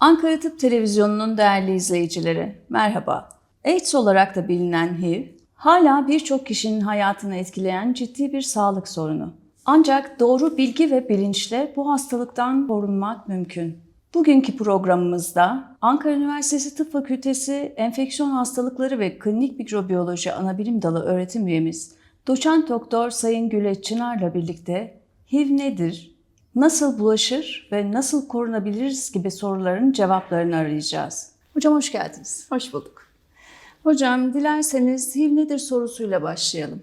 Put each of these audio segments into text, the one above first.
Ankara Tıp Televizyonu'nun değerli izleyicileri, merhaba. AIDS olarak da bilinen HIV, hala birçok kişinin hayatını etkileyen ciddi bir sağlık sorunu. Ancak doğru bilgi ve bilinçle bu hastalıktan korunmak mümkün. Bugünkü programımızda Ankara Üniversitesi Tıp Fakültesi Enfeksiyon Hastalıkları ve Klinik Mikrobiyoloji Anabilim Dalı öğretim üyemiz Doçent Doktor Sayın Güleç Çınar'la birlikte HIV nedir, nasıl bulaşır ve nasıl korunabiliriz gibi soruların cevaplarını arayacağız. Hocam hoş geldiniz. Hoş bulduk. Hocam dilerseniz HIV nedir sorusuyla başlayalım.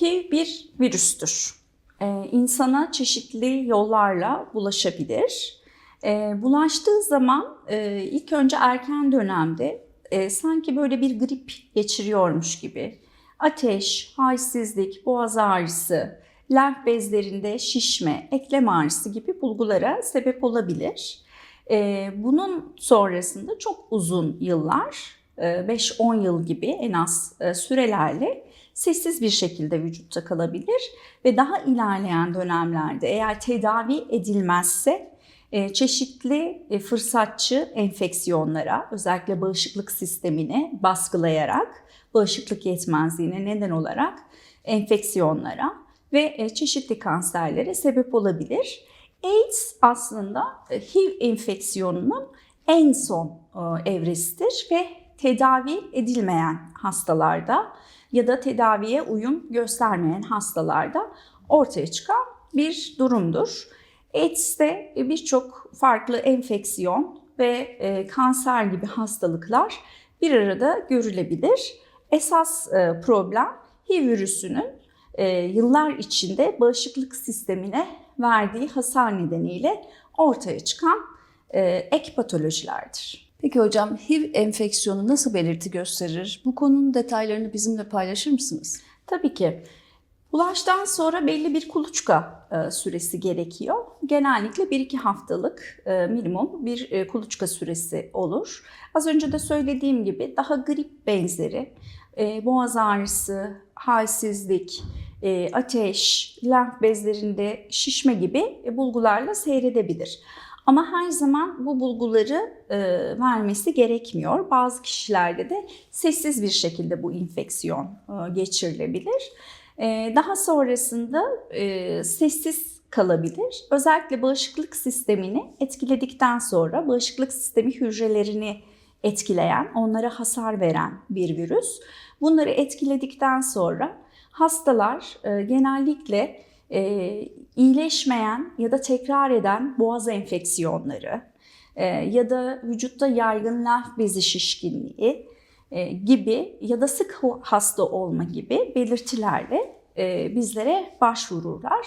HIV bir virüstür. Ee, insana çeşitli yollarla bulaşabilir. Ee, bulaştığı zaman e, ilk önce erken dönemde e, sanki böyle bir grip geçiriyormuş gibi ateş, halsizlik, boğaz ağrısı, lenf bezlerinde şişme, eklem ağrısı gibi bulgulara sebep olabilir. Ee, bunun sonrasında çok uzun yıllar, 5-10 yıl gibi en az e, sürelerle sessiz bir şekilde vücutta kalabilir ve daha ilerleyen dönemlerde eğer tedavi edilmezse e, çeşitli e, fırsatçı enfeksiyonlara özellikle bağışıklık sistemini baskılayarak bağışıklık yetmezliğine neden olarak enfeksiyonlara ve çeşitli kanserlere sebep olabilir. AIDS aslında HIV enfeksiyonunun en son evresidir ve tedavi edilmeyen hastalarda ya da tedaviye uyum göstermeyen hastalarda ortaya çıkan bir durumdur. AIDS'te birçok farklı enfeksiyon ve kanser gibi hastalıklar bir arada görülebilir. Esas problem HIV virüsünün yıllar içinde bağışıklık sistemine verdiği hasar nedeniyle ortaya çıkan ek patolojilerdir. Peki hocam HIV enfeksiyonu nasıl belirti gösterir? Bu konunun detaylarını bizimle paylaşır mısınız? Tabii ki. Bulaştan sonra belli bir kuluçka e, süresi gerekiyor. Genellikle 1-2 haftalık e, minimum bir e, kuluçka süresi olur. Az önce de söylediğim gibi daha grip benzeri e, boğaz ağrısı, halsizlik, e, ateş, lenf bezlerinde şişme gibi e, bulgularla seyredebilir. Ama her zaman bu bulguları e, vermesi gerekmiyor. Bazı kişilerde de sessiz bir şekilde bu infeksiyon e, geçirilebilir. E, daha sonrasında e, sessiz kalabilir. Özellikle bağışıklık sistemini etkiledikten sonra bağışıklık sistemi hücrelerini etkileyen, onlara hasar veren bir virüs. Bunları etkiledikten sonra hastalar e, genellikle e, iyileşmeyen ya da tekrar eden boğaz enfeksiyonları e, ya da vücutta yaygın lenf bezi şişkinliği e, gibi ya da sık hasta olma gibi belirtilerle e, bizlere başvururlar.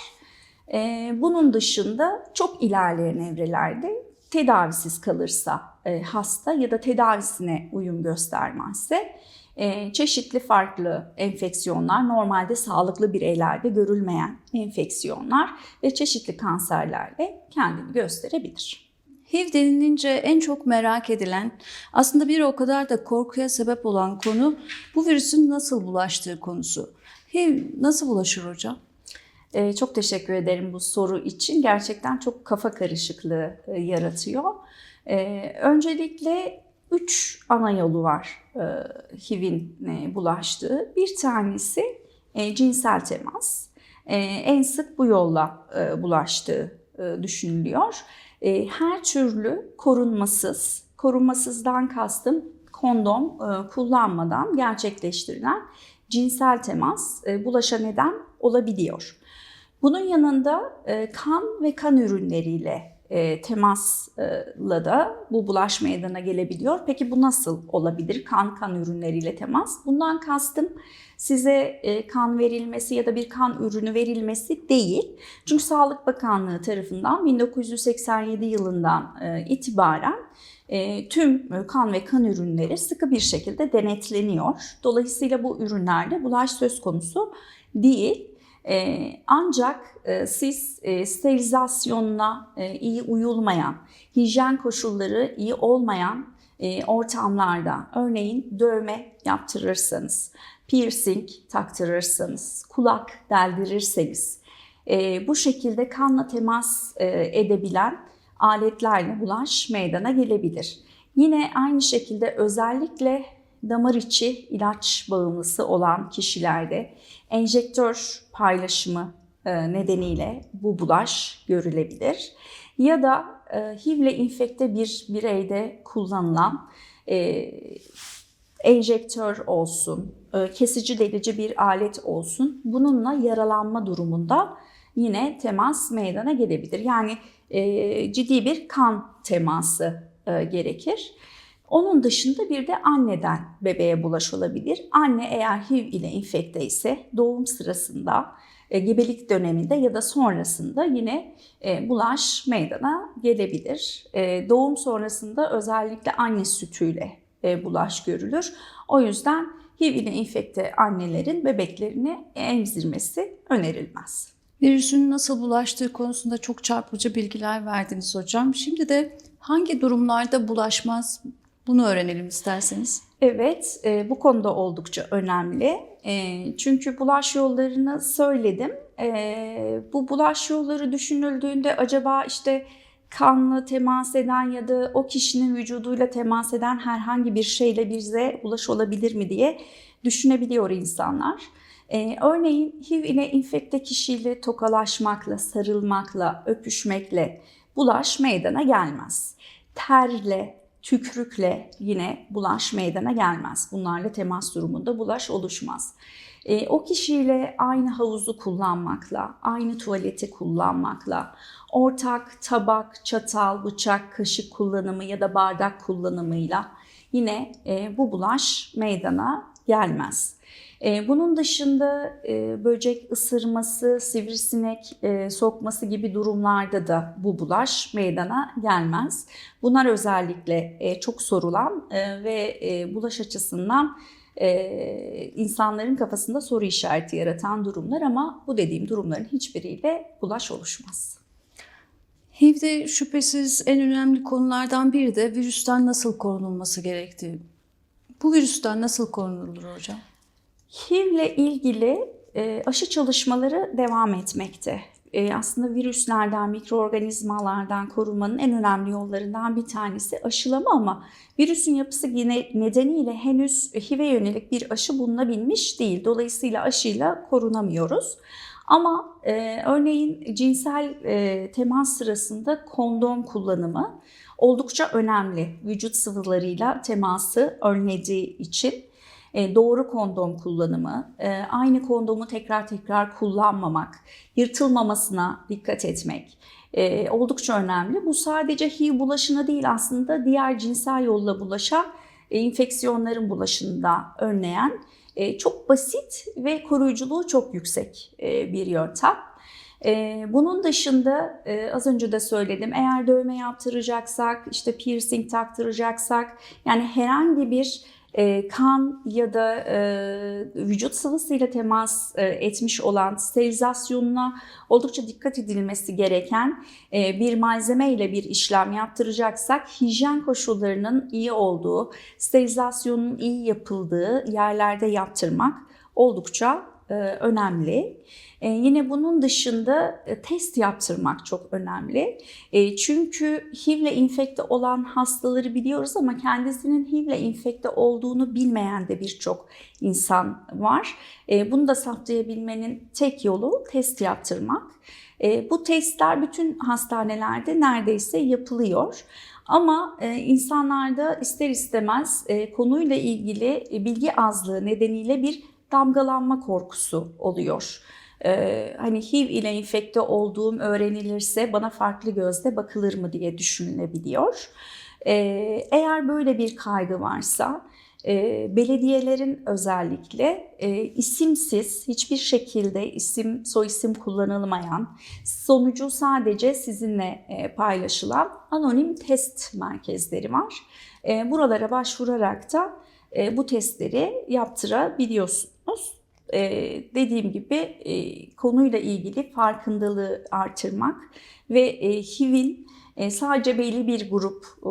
E, bunun dışında çok ilerleyen evrelerde tedavisiz kalırsa e, hasta ya da tedavisine uyum göstermezse çeşitli farklı enfeksiyonlar, normalde sağlıklı bireylerde görülmeyen enfeksiyonlar ve çeşitli kanserlerle kendini gösterebilir. HIV denilince en çok merak edilen, aslında bir o kadar da korkuya sebep olan konu bu virüsün nasıl bulaştığı konusu. HIV nasıl bulaşır hocam? Ee, çok teşekkür ederim bu soru için. Gerçekten çok kafa karışıklığı e, yaratıyor. Ee, öncelikle üç ana yolu var e, HIV'in e, bulaştığı. Bir tanesi e, cinsel temas. E, en sık bu yolla e, bulaştığı e, düşünülüyor. E, her türlü korunmasız, korunmasızdan kastım kondom e, kullanmadan gerçekleştirilen cinsel temas e, bulaşa neden olabiliyor. Bunun yanında e, kan ve kan ürünleriyle e, temasla da bu bulaş meydana gelebiliyor. Peki bu nasıl olabilir? Kan kan ürünleriyle temas. Bundan kastım size e, kan verilmesi ya da bir kan ürünü verilmesi değil. Çünkü Sağlık Bakanlığı tarafından 1987 yılından e, itibaren e, tüm kan ve kan ürünleri sıkı bir şekilde denetleniyor. Dolayısıyla bu ürünlerde bulaş söz konusu değil. E, ancak e, siz e, sterilizasyonuna e, iyi uyulmayan, hijyen koşulları iyi olmayan ortamlarda örneğin dövme yaptırırsanız, piercing taktırırsanız, kulak deldirirseniz, bu şekilde kanla temas edebilen aletlerle bulaş meydana gelebilir. Yine aynı şekilde özellikle damar içi ilaç bağımlısı olan kişilerde enjektör paylaşımı e, nedeniyle bu bulaş görülebilir. Ya da e, HIV ile infekte bir bireyde kullanılan e, enjektör olsun, e, kesici delici bir alet olsun. Bununla yaralanma durumunda yine temas meydana gelebilir. Yani e, ciddi bir kan teması e, gerekir. Onun dışında bir de anneden bebeğe bulaş olabilir. Anne eğer HIV ile infekte ise doğum sırasında, e, gebelik döneminde ya da sonrasında yine e, bulaş meydana gelebilir. E, doğum sonrasında özellikle anne sütüyle bulaş görülür. O yüzden HIV ile infekte annelerin bebeklerini emzirmesi önerilmez. Virüsün nasıl bulaştığı konusunda çok çarpıcı bilgiler verdiniz hocam. Şimdi de hangi durumlarda bulaşmaz bunu öğrenelim isterseniz. Evet, e, bu konuda oldukça önemli. E, çünkü bulaş yollarını söyledim. E, bu bulaş yolları düşünüldüğünde acaba işte kanla temas eden ya da o kişinin vücuduyla temas eden herhangi bir şeyle bize bulaş olabilir mi diye düşünebiliyor insanlar. Ee, örneğin HIV ile infekte kişiyle tokalaşmakla, sarılmakla, öpüşmekle bulaş meydana gelmez. Terle, tükrükle yine bulaş meydana gelmez. Bunlarla temas durumunda bulaş oluşmaz. E, o kişiyle aynı havuzu kullanmakla, aynı tuvaleti kullanmakla, ortak tabak, çatal, bıçak, kaşık kullanımı ya da bardak kullanımıyla yine e, bu bulaş meydana gelmez. E, bunun dışında e, böcek ısırması, sivrisinek e, sokması gibi durumlarda da bu bulaş meydana gelmez. Bunlar özellikle e, çok sorulan e, ve e, bulaş açısından e, insanların kafasında soru işareti yaratan durumlar ama bu dediğim durumların hiçbiriyle bulaş oluşmaz. HIV'de şüphesiz en önemli konulardan biri de virüsten nasıl korunulması gerektiği. Bu virüsten nasıl korunulur hocam? HIV ile ilgili e, aşı çalışmaları devam etmekte. E, aslında virüslerden, mikroorganizmalardan korunmanın en önemli yollarından bir tanesi aşılama ama virüsün yapısı yine nedeniyle henüz HIV'e yönelik bir aşı bulunabilmiş değil. Dolayısıyla aşıyla korunamıyoruz. Ama e, örneğin cinsel e, temas sırasında kondom kullanımı oldukça önemli. Vücut sıvılarıyla teması önlediği için e, doğru kondom kullanımı, e, aynı kondomu tekrar tekrar kullanmamak, yırtılmamasına dikkat etmek e, oldukça önemli. Bu sadece HIV bulaşına değil aslında diğer cinsel yolla bulaşan enfeksiyonların bulaşını da önleyen çok basit ve koruyuculuğu çok yüksek bir yöntem. Bunun dışında az önce de söyledim eğer dövme yaptıracaksak işte piercing taktıracaksak yani herhangi bir e, kan ya da e, vücut sıvısıyla temas e, etmiş olan sterilizasyonuna oldukça dikkat edilmesi gereken e, bir malzeme ile bir işlem yaptıracaksak hijyen koşullarının iyi olduğu, sterilizasyonun iyi yapıldığı yerlerde yaptırmak oldukça önemli. E, yine bunun dışında e, test yaptırmak çok önemli. E, çünkü HIV ile infekte olan hastaları biliyoruz ama kendisinin HIV ile infekte olduğunu bilmeyen de birçok insan var. E, bunu da saptayabilmenin tek yolu test yaptırmak. E, bu testler bütün hastanelerde neredeyse yapılıyor. Ama e, insanlarda ister istemez e, konuyla ilgili e, bilgi azlığı nedeniyle bir damgalanma korkusu oluyor. Ee, hani HIV ile enfekte olduğum öğrenilirse bana farklı gözle bakılır mı diye düşünülebiliyor. Ee, eğer böyle bir kaygı varsa e, belediyelerin özellikle e, isimsiz hiçbir şekilde isim soyisim kullanılmayan sonucu sadece sizinle e, paylaşılan anonim test merkezleri var. E, buralara başvurarak da e, bu testleri yaptırabiliyorsunuz. E, dediğim gibi e, konuyla ilgili farkındalığı artırmak ve e, HIV'in e, sadece belli bir grup e,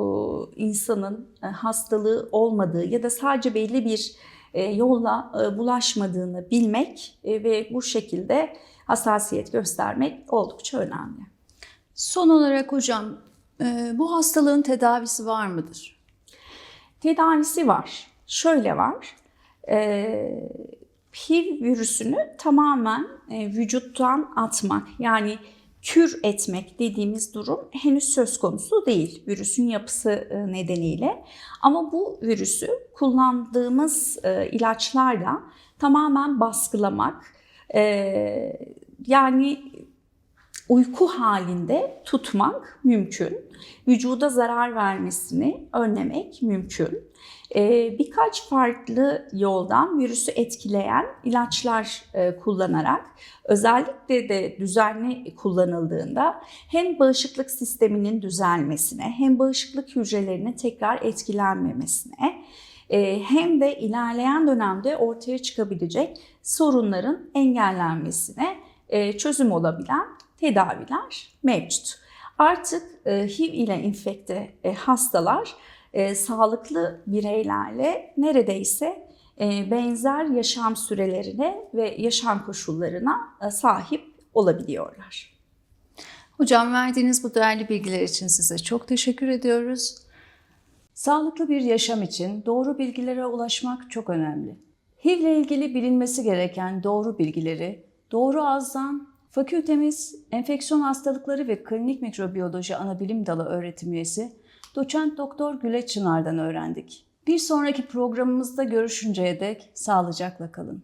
insanın e, hastalığı olmadığı ya da sadece belli bir e, yolla e, bulaşmadığını bilmek e, ve bu şekilde hassasiyet göstermek oldukça önemli. Son olarak hocam Ee, bu hastalığın tedavisi var mıdır? Tedavisi var. Şöyle var. Ee, HIV virüsünü tamamen e, vücuttan atmak yani kür etmek dediğimiz durum henüz söz konusu değil virüsün yapısı e, nedeniyle. Ama bu virüsü kullandığımız e, ilaçlarla tamamen baskılamak yani uyku halinde tutmak mümkün. Vücuda zarar vermesini önlemek mümkün. Ee, birkaç farklı yoldan virüsü etkileyen ilaçlar e, kullanarak özellikle de düzenli kullanıldığında hem bağışıklık sisteminin düzelmesine hem bağışıklık hücrelerinin tekrar etkilenmemesine e, hem de ilerleyen dönemde ortaya çıkabilecek sorunların engellenmesine e, çözüm olabilen tedaviler mevcut. Artık HIV ile infekte hastalar e, sağlıklı bireylerle neredeyse e, benzer yaşam sürelerine ve yaşam koşullarına e, sahip olabiliyorlar. Hocam verdiğiniz bu değerli bilgiler için size çok teşekkür ediyoruz. Sağlıklı bir yaşam için doğru bilgilere ulaşmak çok önemli. HIV ile ilgili bilinmesi gereken doğru bilgileri doğru ağızdan Fakültemiz Enfeksiyon Hastalıkları ve Klinik Mikrobiyoloji Anabilim Dalı öğretim üyesi Doçent Doktor Güleç Çınar'dan öğrendik. Bir sonraki programımızda görüşünceye dek sağlıcakla kalın.